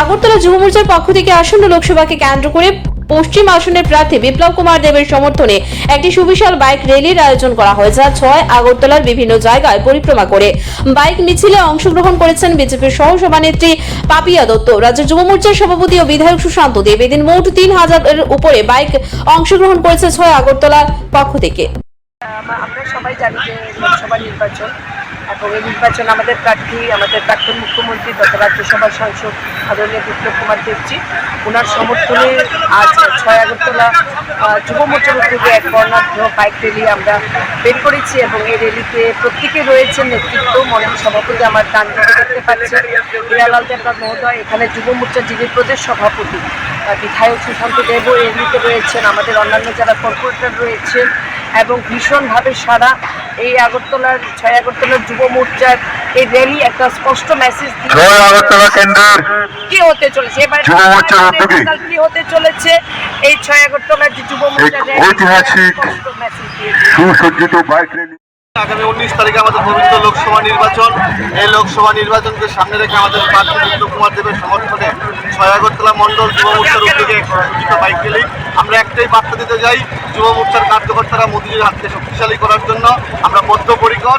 আগরতলা যুব মোর্চার পক্ষ থেকে আসন্ন লোকসভাকে কেন্দ্র করে পশ্চিম আসনের প্রার্থী বিপ্লব কুমার দেবের সমর্থনে একটি সুবিশাল বাইক র্যালির আয়োজন করা হয়েছে আজ ছয় আগরতলার বিভিন্ন জায়গায় পরিক্রমা করে। বাইক মিছিলে অংশগ্রহণ করেছেন বিজেপির সহ সভানেত্রী পাপিয়া দত্ত। রাজ্য যুব মোর্চার সভাপতি ও বিধায়ক সুশান্ত দেব। এদিন মোট তিন হাজারের উপরে বাইক অংশগ্রহণ করেছে ছয় আগরতলার পক্ষ থেকে। আমরা সবাই জানি যে লোকসভা নির্বাচন এবং এই নির্বাচন আমাদের প্রার্থী, আমাদের প্রাক্তন মুখ্যমন্ত্রী তথা রাজ্যসভার সাংসদ আদরণীয় বিপ্লব কুমার দেবজি। ওনার সমর্থনে আজ ছয় আগরতলা যুব মোর্চার উদ্যোগে এক বর্ণাঢ্য বাইক র্যালি আমরা বের করেছি এবং এই র্যালিতে প্রত্যেকে রয়েছেন নেতৃত্ব, মন্ডল সভাপতি আমার দিকে দেখতে পাচ্ছেন। হিরালাল দেবনাথ মহোদয়, এখানে যুব মোর্চার যিনি প্রদেশ সভাপতি বিধায়ক সুশান্ত এই র্যালিতে রয়েছেন। আমাদের অন্যান্য যারা কর্পোরেটর রয়েছেন এবং ভীষণভাবে সারা এই আগরতলার ছয় আগরতলার যুব মোর্চার এই র্যালি একটা স্পষ্ট মেসেজ কি হতে চলেছে? এবার কি হতে চলেছে? এই ছয় আগরতলার যে যুব মোর্চার ঐতিহাসিক সুসজ্জিত বাইক র্যালি আগামী উনিশ তারিখে আমাদের পবিত্র লোকসভা নির্বাচন। এই লোকসভা নির্বাচনকে সামনে রেখে আমাদের প্রার্থী কুমার দেবের সমর্থনে ছয় আগরতলা মণ্ডল যুব মোর্চার উদ্যোগে এক বাইক র্যালি। আমরা একটাই বার্তা দিতে যাই যুব মোর্চার কার্যকর্তারা মোদীজির হাতকে শক্তিশালী করার জন্য। আমরা বদ্ধপরিকর।